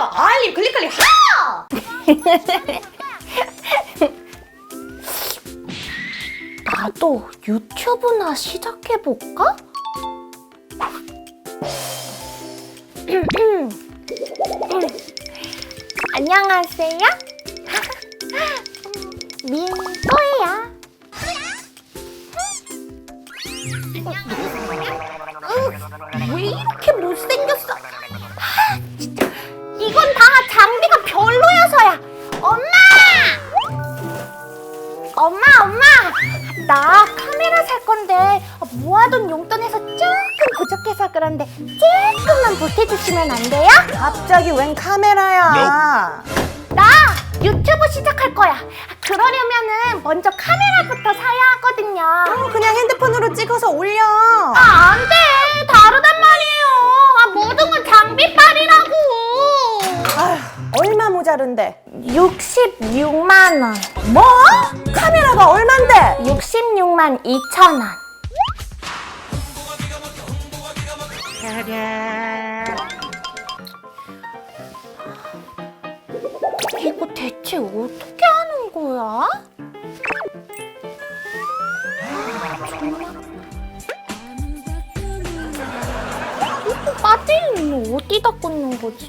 좋아요, 알림, 클릭 클릭 하! 나도 유튜브나 시작해볼까? 안녕하세요. 나 카메라 살 건데 모아둔 용돈에서 조금 부족해서 그런데 조금만 보태주시면 안 돼요? 갑자기 웬 카메라야? 나 유튜브 시작할 거야. 그러려면은 먼저 카메라부터 사야 하거든요. 어, 그냥 핸드폰으로 찍어서 올려. 아, 안 돼. 다르단 말이에요. 아, 모든 건 장비빨이라고. 아휴, 얼마 모자른데? 66만 원. 뭐? 카메라가 얼만데? 66만 2천 원. 이거 대체 어떻게 하는 거야? 이거 빠뜨리면 어디다 꽂는 거지?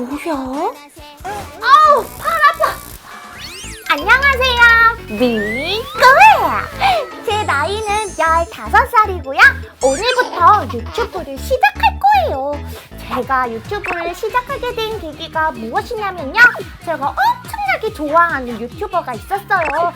뭐야? 아우, 팔 아파. 안녕하세요. 미꺼예요. 제 나이는 15살이고요. 오늘부터 유튜브를 시작할 거예요. 제가 유튜브를 시작하게 된 계기가 무엇이냐면요. 제가 엄청나게 좋아하는 유튜버가 있었어요.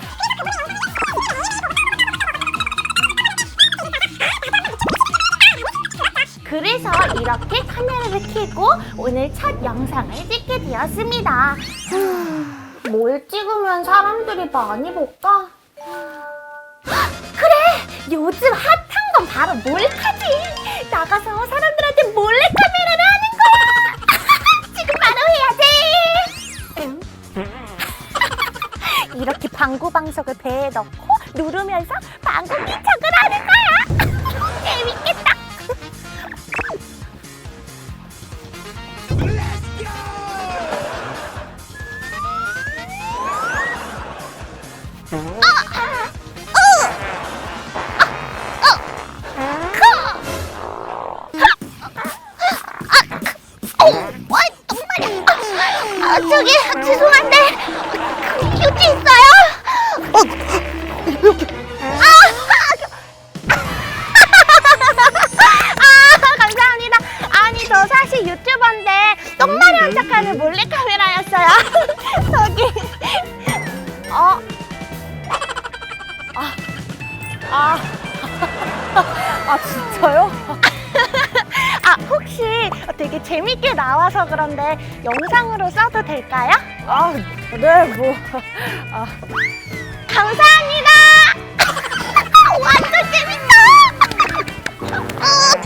그래서 이렇게 카메라를 켜고 오늘 첫 영상을 찍게 되었습니다. 음, 뭘 찍으면 사람들이 많이 볼까? 헉, 그래! 요즘 핫한 건 바로 몰카지! 나가서 사람들한테 몰래 카메라를 하는 거야! 지금 바로 해야지! 이렇게 방구 방석을 배에 넣고 누르면서 방구 기척 영상으로 써도 될까요? 아, 네, 뭐. 아, 감사합니다! 완전 재밌다!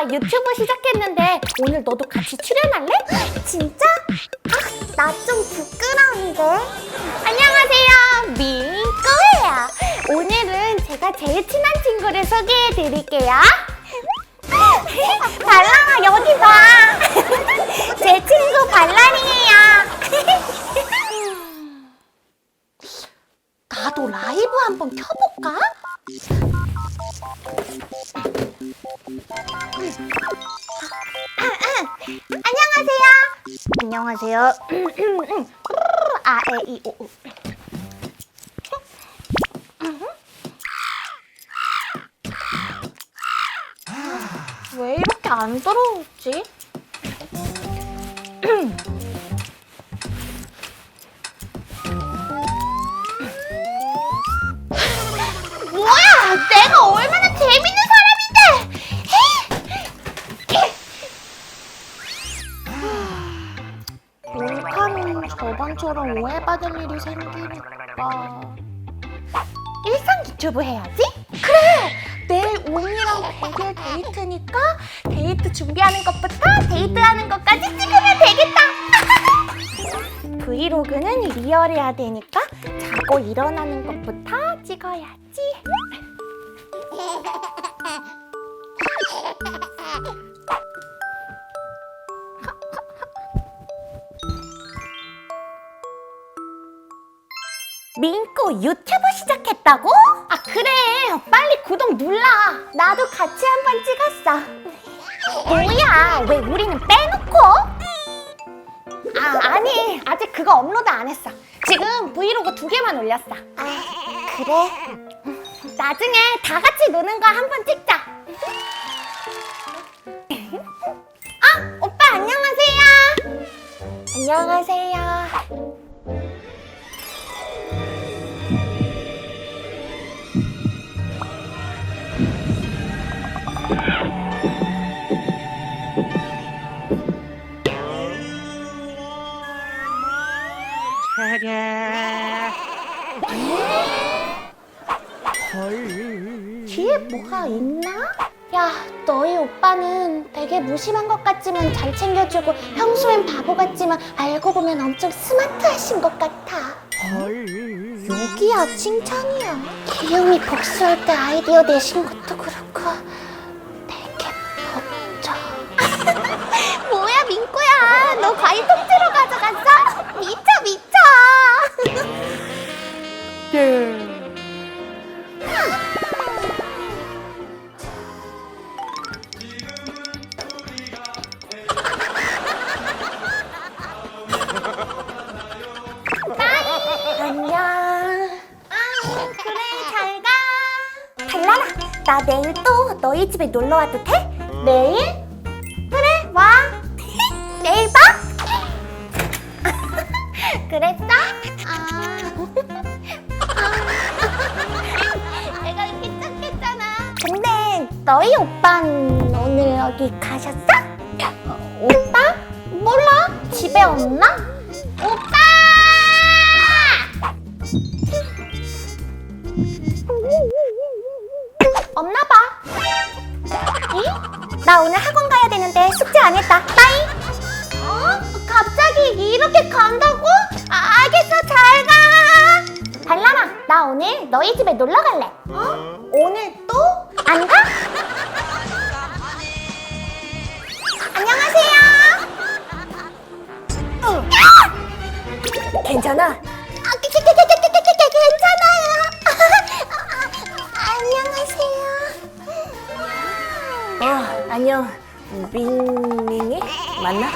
나 유튜브 시작했는데 오늘 너도 같이 출연할래? 진짜? 아, 나 좀 부끄러운데. 안녕하세요, 민꼬예요. 오늘은 제가 제일 친한 친구를 소개해 드릴게요. 발랑아, 여기 봐. 제 친구 발란이에요. 나도 라이브 한번 켜볼까? 안녕하세요. 안녕하세요. 아, 에, 이, 오, 오. 왜 이렇게 안 들어오지? 저번처럼 오해받을 일이 생기니까 일상 유튜브 해야지? 그래! 내일 웅이랑 100일 데이트니까 데이트 준비하는 것부터 데이트하는 것까지 찍으면 되겠다! 브이로그는 리얼해야 되니까 자고 일어나는 것부터 찍어야지. 민코 유튜브 시작했다고? 아 그래. 빨리 구독 눌러. 나도 같이 한 번 찍었어. 뭐야? 왜 우리는 빼놓고? 아 아니 아직 그거 업로드 안 했어. 지금 브이로그 두 개만 올렸어. 아 그래? 나중에 다 같이 노는 거 한 번 찍자. 아 오빠 안녕하세요. 안녕하세요 뭐가 있나? 야, 너희 오빠는 되게 무심한 것 같지만 잘 챙겨주고 평소엔 바보 같지만 알고 보면 엄청 스마트하신 것 같아. 여기야 칭찬이야. 기영이 복수할 때 아이디어 내신 것도 집에 놀러 와도 돼? 내일? 그래, 와. 내일 봐. 그랬어? 아. 내가 이렇게 착했잖아. 근데 너희 오빠는 오늘 어디 가셨어? 어, 오빠? 몰라. 집에 없나? 나 오늘 학원 가야 되는데 숙제 안 했다. 빠이. 어? 갑자기 이렇게 간다고? 아, 알겠어, 잘 가. 달라라, 나 오늘 너희 집에 놀러 갈래. 어? 오늘 또? 안 가? 안녕하세요. 어. 괜찮아? 안녕. 민민이? 맞나?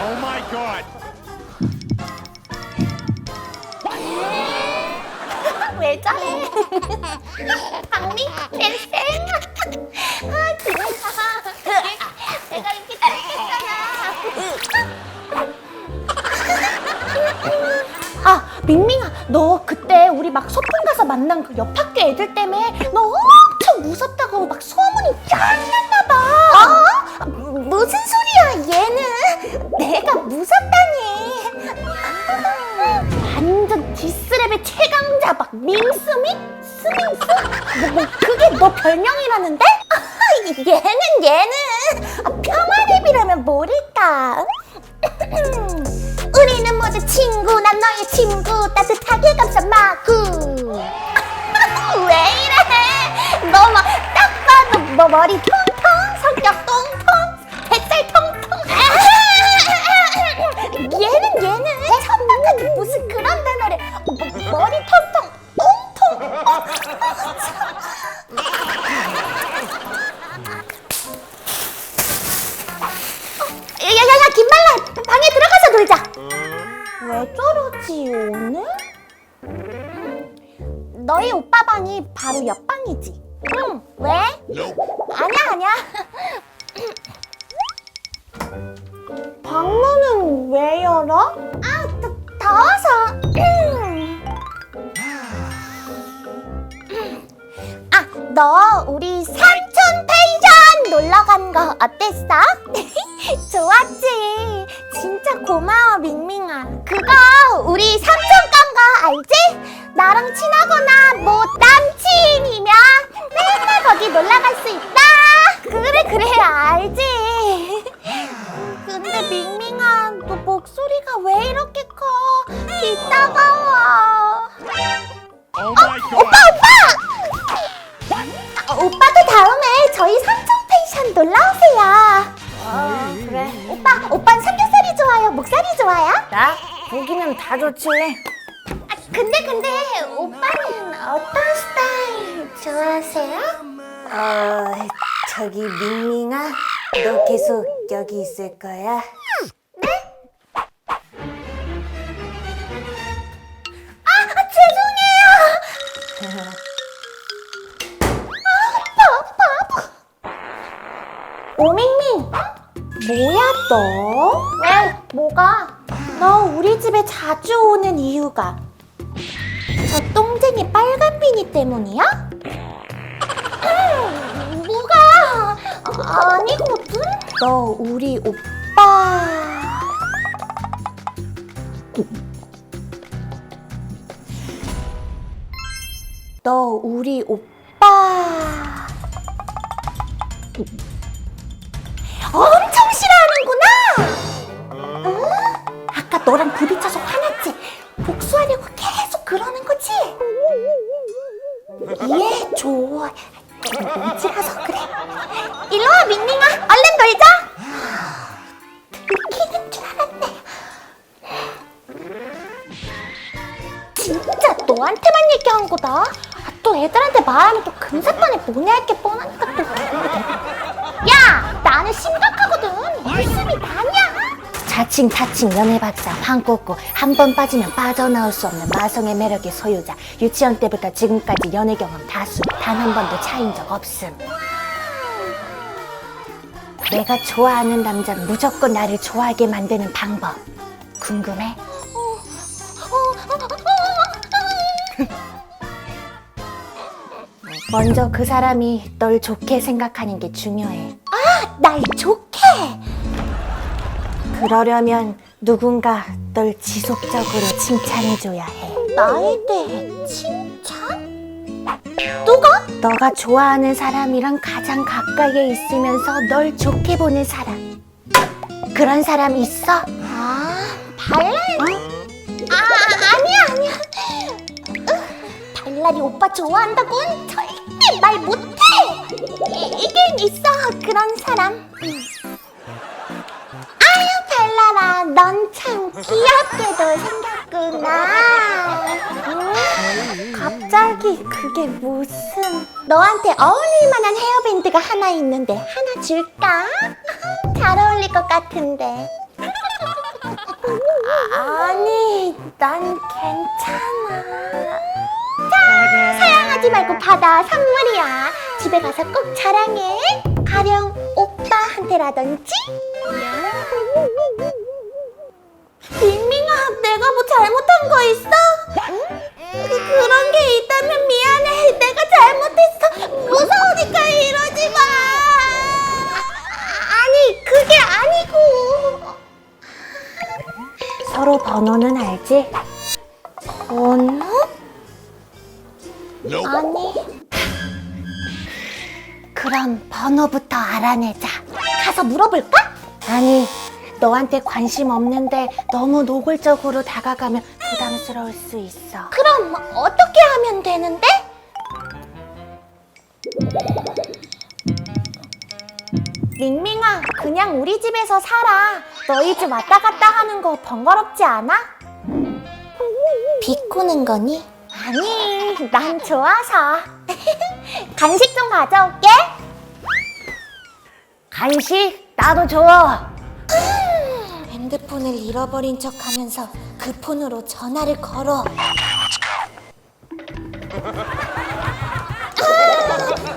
Oh my god! 왜 저래? 박리 쌩쌩. 아, 진짜. 내가 이렇게 잘했잖아. 아, 민민아, 너 그때 우리 막 소풍 가서 만난 그 옆 학교 애들 때문에 너 무섭다고 막 소문이 쫙 났나 봐. 어? 무슨 소리야, 얘는? 내가 무섭다니. 완전 디스랩의 최강자 막 민스미? 스밍스? 뭐, 뭐 그게 너 별명이라는데? 얘는 얘는 아, 폄하랩이라면 모를까 우리는 모두 친구 난 너의 친구 따뜻하게 감싸 마구 뭐 머리 통통 성격 똥통 뱃살 통통 얘는 얘는. 천박하게 무슨 그런 단어를 뭐, 머리 통통 왜 열어? 아 더, 더워서 아너 우리 삼촌 펜션 놀러 간 거 어땠어? 좋았지 진짜 고마워 밍밍아 그거 우리 삼촌 건거 알지? 나랑 친하거나 뭐 남친이면 맨날 거기 놀러 갈 수 있다. 그래 그래 알지. 이 따가 와. Oh my god! 아, 오빠도 다음에 저희 삼촌 펜션 놀러 오세요. 아, 그래. 오빠, 오빠는 삼겹살이 좋아요? 목살이 좋아요? 나? 고기면 다 좋지. 아, 근데 근데 오빠는 어떤 스타일 좋아하세요? 어, 저기 밍밍아, 너 계속 여기 있을 거야? 오밍밍, 뭐야 너? 왜? 뭐가? 너 우리 집에 자주 오는 이유가 저 똥쟁이 빨간 비니 때문이야? 음, 뭐가? 아, 아니거든. 너 우리 오빠. 너 우리 오빠 싫어하는구나. 응? 아까 너랑 부딪혀서 화났지? 복수하려고 계속 그러는 거지? 이해해줘. 눈치라서 그래. 일로 와, 민민아. 얼른 놀자. 들키는 줄 알았네. 진짜 너한테만 얘기한 거다. 아, 또 애들한테 말하면 또 금사판에 모내할 게 뻔하니까 또. 야, 나는 다냐? 자칭 타칭 연애박사 황꼬꼬 한 번 빠지면 빠져나올 수 없는 마성의 매력의 소유자 유치원 때부터 지금까지 연애 경험 다수 단 한 번도 차인 적 없음 내가 좋아하는 남자 무조건 나를 좋아하게 만드는 방법 궁금해? 먼저 그 사람이 널 좋게 생각하는 게 중요해. 아, 날 좋게? 그러려면 누군가 널 지속적으로 칭찬해줘야 해. 나에 대해 칭찬? 누가? 너가 좋아하는 사람이랑 가장 가까이에 있으면서 널 좋게 보는 사람. 그런 사람 있어? 아, 발랄? 아, 아니야, 아니야. 으, 발랄이 오빠 좋아한다곤 절대 말 못해. 이, 이긴 있어, 그런 사람. 넌 참 귀엽게도 생겼구나. 음, 갑자기 그게 무슨? 너한테 어울릴 만한 헤어밴드가 하나 있는데 하나 줄까? 잘 어울릴 것 같은데. 아니 난 괜찮아. 자 사양하지 말고 받아. 선물이야. 집에 가서 꼭 자랑해. 가령 오빠한테라든지 내가 뭐 잘못한 거 있어? 응? 그, 그런 게 있다면 미안해. 내가 잘못했어. 무서우니까 이러지 마. 아니, 그게 아니고. 서로 번호는 알지? 번호? 아니. 그럼 번호부터 알아내자. 가서 물어볼까? 아니, 너한테 관심 없는데 너무 노골적으로 다가가면 부담스러울 수 있어. 그럼 어떻게 하면 되는데? 밍밍아, 그냥 우리 집에서 살아. 너희 집 왔다 갔다 하는 거 번거롭지 않아? 비꼬는 거니? 아니, 난 좋아서. 간식 좀 가져올게. 간식? 나도 줘. 핸드폰을 잃어버린 척 하면서 그 폰으로 전화를 걸어.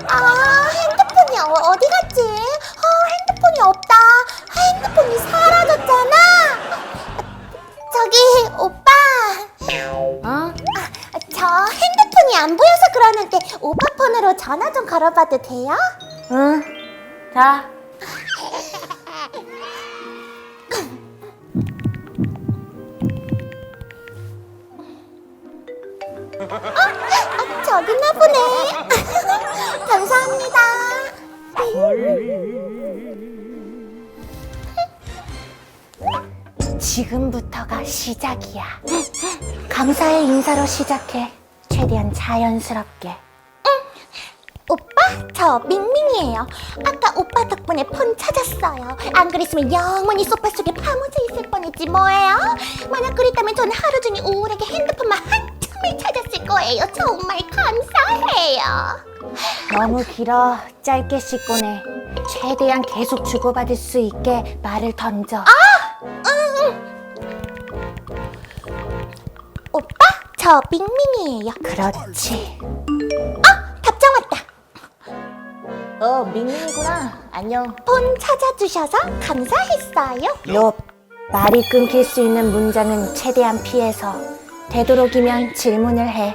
아, 아, 핸드폰이 어, 어디 갔지? 아, 핸드폰이 없다. 아, 핸드폰이 사라졌잖아. 저기, 오빠. 어? 아, 저 핸드폰이 안 보여서 그러는데 오빠 폰으로 전화 좀 걸어봐도 돼요? 응. 자, 지금부터가 시작이야. 감사의 인사로 시작해. 최대한 자연스럽게. 오빠, 저 밍밍이에요. 아까 오빠 덕분에 폰 찾았어요. 안 그랬으면 영원히 소파 속에 파묻혀 있을 뻔했지 뭐예요. 만약 그랬다면 전 하루 종일 우울하게 핸드폰만 한참을 찾았을 거예요. 정말 감사해요. 너무 길어. 짧게 씻고 내. 최대한 계속 주고받을 수 있게 말을 던져. 오빠, 저 밍밍이에요. 그렇지. 답장 왔다. 어, 밍밍이구나. 안녕. 폰 찾아주셔서 감사했어요. 롭. 말이 끊길 수 있는 문장은 최대한 피해서 되도록이면 질문을 해.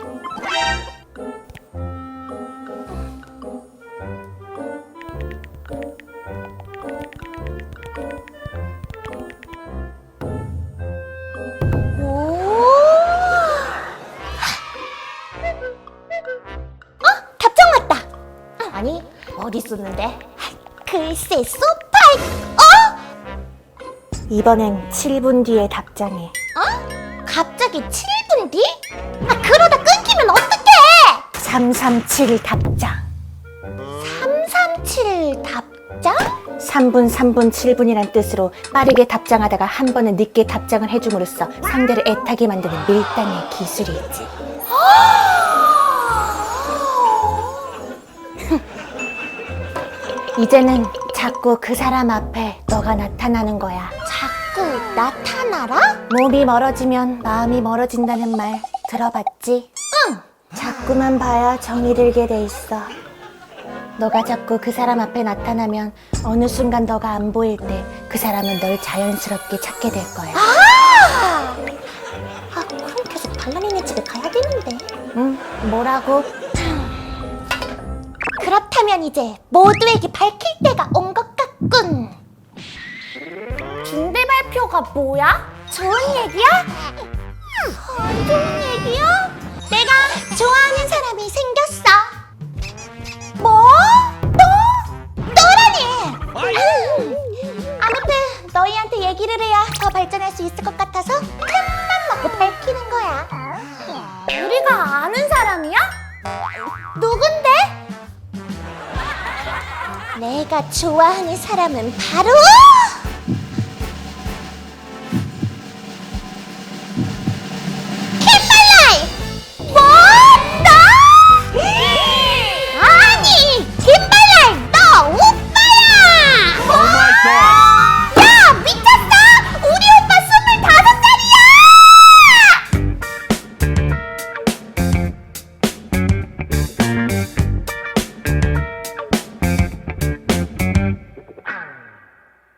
있었는데? 글쎄, 소파에. 어? 이번엔 7분 뒤에 답장해. 어? 갑자기 7분 뒤? 아, 그러다 끊기면 어떡해? 337 답장. 337 답장? 3분, 3분, 7분이란 뜻으로 빠르게 답장하다가 한 번은 늦게 답장을 해줌으로써 상대를 애타게 만드는 밀당의 기술이지. 이제는 자꾸 그 사람 앞에 너가 나타나는 거야. 자꾸 나타나라? 몸이 멀어지면 마음이 멀어진다는 말 들어봤지? 응. 자꾸만 봐야 정이 들게 돼 있어. 너가 자꾸 그 사람 앞에 나타나면 어느 순간 너가 안 보일 때 그 사람은 널 자연스럽게 찾게 될 거야. 아! 아, 그럼 계속 발라니네 집에 가야 되는데. 응? 뭐라고? 그렇다면 이제 모두에게 밝힐 때가 온 것 같군. 중대 발표가 뭐야? 좋은 얘기야? 안 좋은 얘기야? 내가 좋아하는 사람이 생겼어. 뭐? 또? 또라니! 아무튼 너희한테 얘기를 해야 더 발전할 수 있을 것 같아서 큰맘 먹고 밝히는 거야. 우리가 아는 사람이야? 누군데? 내가 좋아하는 사람은 바로